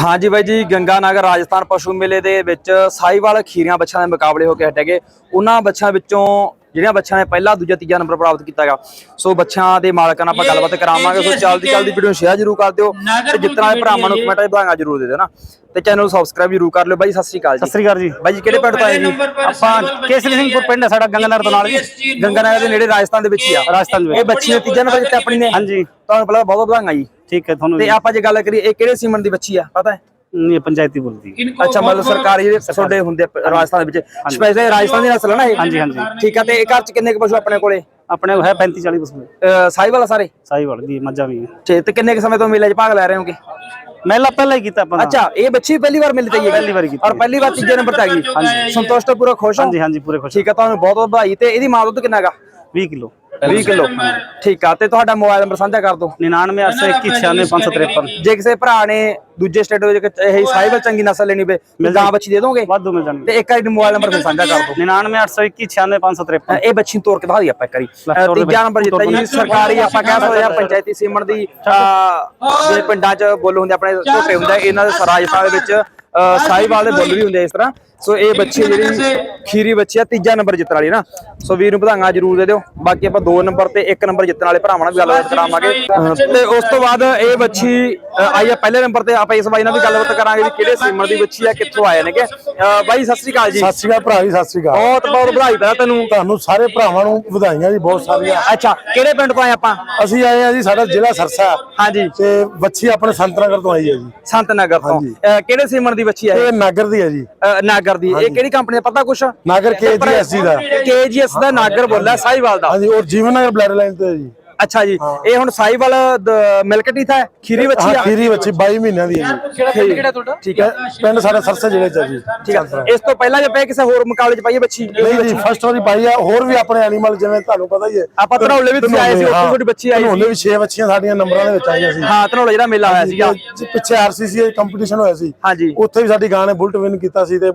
ਹਾਂਜੀ ਬਾਈ ਜੀ ਗੰਗਾ ਨਗਰ ਰਾਜਸਥਾਨ ਪਸ਼ੂ ਮੇਲੇ ਦੇ ਵਿੱਚ ਸਾਈਵਾਲ ਖੀਰੀਆਂ ਬੱਚਿਆਂ ਦੇ ਮੁਕਾਬਲੇ ਹੋ ਕੇ ਹਟੇਗੇ ਉਹਨਾਂ ਬੱਚਿਆਂ ਵਿੱਚੋਂ ਜਿਹੜੀਆਂ ਬੱਚਿਆਂ ਨੇ ਪਹਿਲਾ ਦੂਜਾ ਤੀਜਾ ਨੰਬਰ ਪ੍ਰਾਪਤ ਕੀਤਾਗਾ ਸੋ ਬੱਚਿਆਂ ਦੇ ਮਾਲਕਾਂ ਨਾਲ ਆਪਾਂ ਗੱਲਬਾਤ ਕਰਾਵਾਂਗੇ। ਸੋ ਜਲਦੀ ਜਲਦੀ ਵੀਡੀਓ ਨੂੰ ਸ਼ੇਅਰ ਜ਼ਰੂਰ ਕਰ ਦਿਓ ਤੇ ਜਿੱਤਣ ਵਾਲੇ ਭਰਾਵਾਂ ਨੂੰ ਕਮੈਂਟਾਂ ਵਧਾਈਆਂ ਜ਼ਰੂਰ ਦੇ ਦਿਓ ਨਾ। ਤੇ ਚੈਨਲ ਨੂੰ ਸਬਸਕ੍ਰਾਈਬ ਜ਼ਰੂਰ ਕਰ ਲਿਓ ਬਾਈ ਸਤਿ ਸ੍ਰੀ ਅਕਾਲ ਸਤਿ ਜੀ ਸ੍ਰੀ ਅਕਾਲ ਜੀ। ਬਾਈ ਜੀ ਕਿਹੜੇ ਪਿੰਡ ਤੋਂ ਆਏ ਜੀ? ਆਪਾਂ ਕੇਸਰੀ ਸਿੰਘਪੁਰ ਪਿੰਡ ਹੈ ਸਾਡਾ ਗੰਗਾਨਗਰ ਤੋਂ ਨਾਲ ਜੀ। ਗੰਗਾ ਨਗਰ ਦੇ ਨੇੜੇ ਰਾਜਸਥਾਨ ਦੇ ਵਿੱਚ ਹੀ ਆ। ਰਾਜਸਥਾਨ ਦੇ ਵਿੱਚ। ਇਹ ਬੱਚੀ ਨੇ ਤੀਜਾ ਨੰਬਰ ਜਿੱਤੇ ਆਪਣੀ ਨੇ। ਹਾਂਜੀ। ਤੁਹਾਨੂੰ ਪਹਿਲਾਂ ਬਹੁਤ ਬਹੁਤ ਵਧਾਈਆਂ ਜੀ। ਠੀਕ ਹੈ ਤੁਹਾਨੂੰ ਤੇ ਆਪਾਂ ਜੇ ਗੱਲ ਕਰੀਏ ਇਹ ਕਿਹੜੇ ਸੀਮਨ ਦੀ ਬੱਚੀ ਆ? ਪਤਾ ਹੈ? ਇਹ ਪੰਚਾਇਤੀ ਬੋਲਦੀ ਹੈ। ਅੱਛਾ ਮਤਲਬ ਸਰਕਾਰੀ ਜਿਹੜੇ ਤੁਹਾਡੇ ਹੁੰਦੇ ਆ ਰਾਜਸਥਾਨ ਦੇ ਵਿੱਚ। ਸਪੈਸ਼ਲ ਰਾਜਸਥਾਨ ਦੀ ਨਸਲ ਹੈ ਨਾ ਇਹ? ਹਾਂਜੀ, ਹਾਂਜੀ। ਠੀਕ ਆ ਤੇ ਇਹ ਘਰ ਚ ਕਿੰਨੇ ਕੁ ਪਸ਼ੂ ਆਪਣੇ ਕੋਲੇ? ਆਪਣੇ ਹੈ 35 40 ਪਸ਼ੂ। ਆ ਸਾਰੇ? ਸਾਈਵਾਲ ਦੀ ਮੱਝਾਂ ਵੀ ਹੈ। ਤੇ ਤੇ ਕਿੰਨੇ ਕੁ ਸਮੇਂ ਤੋਂ ਮੇਲੇ 'ਚ ਭਾਗ ਲੈ ਰਹੇ ਹੋਗੇ? ਮਹਿਲਾ ਪਹਿਲਾਂ ਹੀ ਕੀਤਾ ਆਪਾਂ। ਅੱਛਾ ਇਹ ਬੱਚੀ ਪਹਿਲੀ ਵਾਰ ਮਿਲ ਹੈ? ਪਹਿਲੀ ਵਾਰੀ ਕੀਤੀ ਔਰ ਪਹਿਲੀ ਵਾਰ ਤੀਜੇ ਨੰਬਰ ਤੇ ਆ ਗਈ। ਸੰਤੁਸ਼ਟ ਹੋ ਪੂਰਾ ਖੁਸ਼ ਹੋ? ਹਾਂਜੀ ਹਾਂਜੀ ਪੂਰੇ ਖੁਸ਼ ਠੀਕ ਆ ਤੁਹਾਨੂੰ ਬਹੁਤ ਬਹੁਤ ਵਧਾਈ। ਤੇ ਇਹਦੀ ਮਾਂ ਦੁੱਧ ਕਿੰਨਾ ਗਾ 20 ਕਿਲੋ। 20 ਕਿਲੋ। ਠੀਕ ਆ ਤੇ ਤੁਹਾਡਾ ਮੋਬਾਈਲ ਨੰਬਰ ਸਾਂਝਾ ਕਰ ਦਿਓ। 99 821 553 ਜੇ ਕਿਸੇ ਭਰਾ ਨੇ ਦੂਜੇ ਸਟੇਟ ਵਿੱਚ ਇਹ ਸਾਹੀਵਾਲ ਚੰਗੀ ਨਸਲ ਲੈਣੀ ਪਏ ਗਾਂ ਬੱਚੀ ਦੇ ਦੋਗੇ? ਵਾਧੂ ਮਿਲ ਜਾਣਗੇ। ਤੇ ਇੱਕ ਵਾਰੀ ਮੋਬਾਈਲ ਨੰਬਰ ਫਿਰ ਸਾਂਝਾ ਕਰ ਦਿਓ। 99 821 553 ਇਹ ਬੱਚੀ ਤੋੜ ਕੇ ਦਿਖਾ ਦਈਏ ਆਪਾਂ ਇੱਕ ਵਾਰੀ। ਦੇ ਤੀਜਾ ਨੰਬਰ ਜਿੱਤਾ ਜੀ ਦੇ। ਸਰਕਾਰੀ ਆਪਾਂ ਕਹਿ ਸਕਦੇ ਹਾਂ ਪੰਚਾਇਤੀ ਸੀਮਨ ਦੀ ਜਿਹੜੇ ਪਿੰਡਾਂ 'ਚ ਬੁੱਲ ਹੁੰਦੇ ਆਪਣੇ ਝੋਟੇ ਹੁੰਦੇ ਆ, ਇਹਨਾਂ ਦੇ ਰਾਜਸਥਾਨ ਦੇ ਵਿੱਚ ਅਹ, ਸਾਹੀਵਾਲ ਦੇ ਬੁੱਲ ਵੀ ਹੁੰਦੇ ਆ ਇਸ ਤਰ੍ਹਾਂ। ਸੋ ਇਹ ਬੱਚੀ ਜਿਹੜੀ ਖੀਰੀ ਬੱਚੀ ਆ ਤੀਜਾ ਨੰਬਰ ਜਿੱਤਣ ਵਾਲੀ ਨਾ। ਸੋ ਵੀਰ ਨੂੰ ਵਧਾਈਆਂ ਜ਼ਰੂਰ ਦੇ ਦਿਓ। ਬਾਕੀ ਆਪਾਂ ਦੋ ਨੰਬਰ ਤੇ ਇੱਕ ਨੰਬਰ ਜਿੱਤਣ ਵਾਲੇ ਭਰਾਵਾਂ ਨਾਲ ਵੀ ਗੱਲਬਾਤ ਕਰਾਵਾਂਗੇ। ਤੇ ਉਸ ਤੋਂ ਬਾਅਦ ਇਹ ਬੱਚੀ ਆਈ ਆ ਪਹਿਲੇ ਨੰਬਰ ਤੇ। ਆਪਾਂ ਇਸ ਬਾਈ ਨਾਲ ਵੀ ਗੱਲਬਾਤ ਕਰਾਂਗੇ ਵੀ ਕਿਹੜੇ ਸੀਮਨ ਦੀ ਬੱਚੀ ਆ ਕਿੱਥੋਂ ਆਏ ਨੇਗੇ। ਬਾਈ ਸਤਿ ਸ੍ਰੀ ਅਕਾਲ ਜੀ। ਸਤਿ ਸ਼੍ਰੀ ਅਕਾਲ ਭਰਾ ਜੀ ਸਤਿ ਸ਼੍ਰੀ ਅਕਾਲ। ਬਹੁਤ ਬਹੁਤ ਵਧਾਈ ਪਹਿਲਾਂ ਤੈਨੂੰ। ਤੁਹਾਨੂੰ ਸਾਰੇ ਭਰਾਵਾਂ ਨੂੰ ਵਧਾਈਆਂ ਜੀ ਬਹੁਤ ਸਾਰੀਆਂ। ਅੱਛਾ ਕਿਹੜੇ ਪਿੰਡ ਤੋਂ ਆਏ ਆਪਾਂ? ਅਸੀਂ ਆਏ ਆ ਜੀ ਸਾਡਾ ਜ਼ਿਲ੍ਹਾ ਸਰਸਾ। ਹਾਂਜੀ। ਤੇ ਬੱਚੀ ਆਪਣੇ ਸੰਤਨਗਰ ਤੋਂ ਆਈ ਹੈ ਜੀ। ਸੰਤ ਨਗਰ ਤੋਂ ਕਿਹੜੇ ਸੀਮਨ ਦੀ ਬੱਚੀ ਹੈ ਇਹ ਨਾਗਰ ਦੀ ਹੈ ਜੀ। ਨਾਗਰ। ਦੀ ਇਹ ਕਿਹੜੀ ਕੰਪਨੀ ਦਾ ਪਤਾ ਕੁਛ? ਨਾਗਰ ਕੇਜੀਐਸਸੀ ਦਾ। ਕੇਜੀਐਸ ਦਾ ਨਾਗਰ ਬੋਲਿਆ ਸਾਈਵਾਲ ਦਾ। ਹਾਂਜੀ ਔਰ ਜੀਵਨ ਨਗਰ ਬਲੱਡ ਲਾਈਨ ਤੇ ਜੀ। ਅੱਛਾ ਜੀ ਇਹ ਹੁਣ ਸਾਈਵਾਲ ਮਿਲਕ ਟੀਥ ਹੈ? ਖੀਰੀ ਬੱਚੀ ਆ? ਖੀਰੀ ਬੱਚੀ 22 ਮਹੀਨਿਆਂ ਦੀ ਹੈ ਜੀ। ਕਿਹੜਾ ਤੁਹਾਡਾ? ਠੀਕ ਹੈ। ਪਿੰਡ ਸਾਡਾ ਸਰਸਾ ਜ਼ਿਲ੍ਹੇ ਚ ਹੈ ਜੀ। ਠੀਕ ਹੈ। ਇਸ ਤੋਂ ਪਹਿਲਾਂ ਜੇ ਪਏ ਕਿਸੇ ਹੋਰ ਮੁਕਾਬਲੇ ਚ ਪਾਈਏ ਬੱਚੀ ਨਹੀਂ ਜੀ ਫਸਟ ਵਾਰੀ ਪਾਈ ਆ। ਹੋਰ ਵੀ ਆਪਣੇ ਐਨੀਮਲ ਜਿਵੇਂ ਤੁਹਾਨੂੰ ਪਤਾ ਹੀ ਹੈ। ਆਪਾਂ ਧਨੌਲੇ ਵੀ ਤੁਸੀਂ ਆਏ ਸੀ, ਉੱਥੇ ਤੁਹਾਡੀ ਬੱਚੀ ਆਈ ਸੀ। ਧਨੌਲੇ ਵੀ 6 ਬੱਚੀਆਂ ਸਾਡੀਆਂ ਨੰਬਰਾਂ ਦੇ ਵਿੱਚ ਆਈਆਂ ਸੀ। ਹਾਂ ਧਨੌਲੇ ਜਿਹੜਾ ਮੇਲਾ ਹੋਇਆ ਸੀਗਾ। ਪਿੱਛੇ ਆਰਸੀਸੀ ਕੰਪੀਟੀਸ਼ਨ ਹੋਇਆ ਸੀ। ਹਾਂਜੀ ਉੱਥੇ ਵੀ ਸਾਡੀ ਗਾਂ ਨੇ ਬੁਲਟ ਵਿਨ ਕੀਤਾ ਸੀ ਤੇ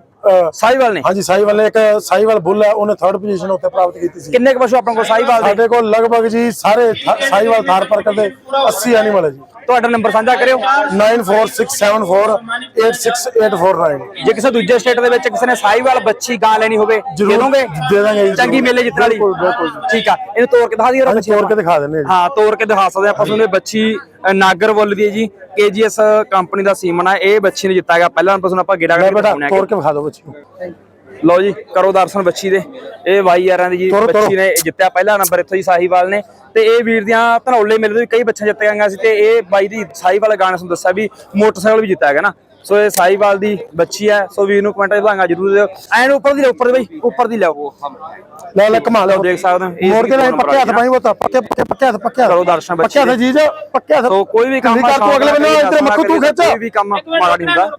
ਸਾਈਵਾਲ ਨੇ? ਹਾਂਜੀ ਸਾਈਵਾਲ ਨੇ ਇੱਕ ਸਾਈਵਾਲ ਬੁੱਲ ਹੈ ਉਹਨੇ ਥਰਡ ਪੋਜੀਸ਼ਨ ਉੱਥੇ ਪ੍ਰਾਪਤ ਕੀਤੀ ਸੀ। ਕਿੰਨੇ ਕੁ ਪਸ਼ੂ ਆਪਣੇ ਕੋਲ ਸਾਈਵਾਲ ਦੇ? ਸਾਡੇ ਕੋਲ ਲਗਭਗ ਜੀ ਸਾਰੇ ਥ- ਸਾਈਵਾਲ ਥਾਰ ਪਰਕਰ ਦੇ 80 ਐਨੀਮਲ ਹੈ ਜੀ। ਤੁਹਾਡਾ ਨੰਬਰ ਸਾਂਝਾ ਕਰਿਓ। 9467408849 ਜੇ ਕਿਸੇ ਦੂਜੇ ਸਟੇਟ ਦੇ ਵਿੱਚ ਕਿਸੇ ਨੇ ਸਾਈਵਾਲ ਬੱਚੀ ਗਾਂ ਲੈਣੀ ਹੋਵੇ ਦੇ ਦੋਗੇ ਦੇ ਦਾਂਗੇ ਜੀ ਚੰਗੀ ਮੇਲੇ ਜਿੱਤਣ ਵਾਲੀ। ਬਿਲਕੁਲ, ਬਿਲਕੁਲ। ਠੀਕ ਆ ਇਹਨੂੰ ਤੋੜ ਕੇ ਦਿਖਾ ਦਈਏ ਬੱਚੀ ਤੋੜ ਕੇ ਦਿਖਾ ਦਿੰਦੇ ਹਾਂ ਜੀ। ਹਾਂ ਤੋੜ ਕੇ ਦਿਖਾ ਸਕਦੇ ਆਪਾਂ ਤੁਹਾਨੂੰ ਇਹ ਬੱਚੀ ਨਾਗਰ ਬੁੱਲ ਦੀ ਹੈ ਜੀ। ਕੇਜੀਐਸ ਕੰਪਨੀ ਦਾ ਸੀਮਨ ਆ ਇਹ ਬੱਚੀ ਨੇ ਜਿੱਤਾ ਗਿਆ ਪਹਿਲਾਂ ਆਪਾਂ ਤੁਹਾਨੂੰ ਆਪਾਂ ਗੇੜਾ ਕਰਕੇ ਦਿਖਾਉਂਦੇ ਆ ਤੋੜ ਕੇ ਵਿਖਾ ਦਿਓ ਬੱਚੀ ਨੂੰ। ਲਓ ਜੀ ਕਰੋ ਦਰਸ਼ਨ ਬੱਚੀ ਦੇ। ਇਹ ਬਾਈ ਯਾਰਾਂ ਦੀ ਜੀ। ਬੱਚੀ ਨੇ ਜਿੱਤਿਆ ਪਹਿਲਾ ਨੰਬਰ ਇੱਥੋਂ ਹੀ ਸਾਹੀਵਾਲ ਨੇ। ਤੇ ਇਹ ਵੀਰ ਦੀਆਂ ਧਨੌਲੇ ਮੇਲੇ ਤੋਂ ਵੀ ਕਈ ਬੱਚੇ ਜਿੱਤ ਗਈਆਂ ਸੀ ਤੇ ਇਹ ਬਾਈ ਦੀ ਸਾਹੀਵਾਲ ਗਾਣੇ ਤੁਹਾਨੂੰ ਦੱਸਿਆ ਵੀ ਮੋਟਰਸਾਈਕਲ ਵੀ ਜਿੱਤਿਆ ਗਿਆ ਨਾ। ਸੋ ਇਹ ਸਾਹੀਵਾਲ ਦੀ ਬੱਚੀ ਹੈ। ਸੋ ਵੀਰ ਨੂੰ ਕਮੈਂਟ ਭਾਂਗਾ ਜ਼ਰੂਰ ਦਿਓ। ਐਨ ਉੱਪਰ ਦੀ ਉੱਪਰ ਦੀ ਬਈ ਉੱਪਰ ਦੀ ਲਿਆਓ। ਲੈ ਲੈ ਕਮਾ ਲਓ ਦੇਖ ਸਕਦੇ ਹੋ ਮੋੜ ਕੇ ਲੈ ਪੱਕੇ ਹੱਥ ਪਾਈ ਬਤਾ ਪੱਕੇ ਪੱਕੇ ਪੱਕੇ ਹੱਥ ਪੱਕੇ ਕਰੋ ਦਰਸ਼ਨ ਬੱਚੀ ਪੱਕੇ ਹੱਥ। ਜੀਜ ਪੱਕੇ ਹੱਥ ਸੋ ਕੋਈ ਵੀ ਕੰਮ ਕਰ ਤੂੰ ਅਗਲੇ ਬੰਨੇ ਇੱਧਰ ਮੱਖੂ ਤੂੰ ਖਿੱਚ। ਕੋਈ ਵੀ ਕੰਮ ਮਾੜਾ ਨਹੀਂ ਹੁੰਦਾ।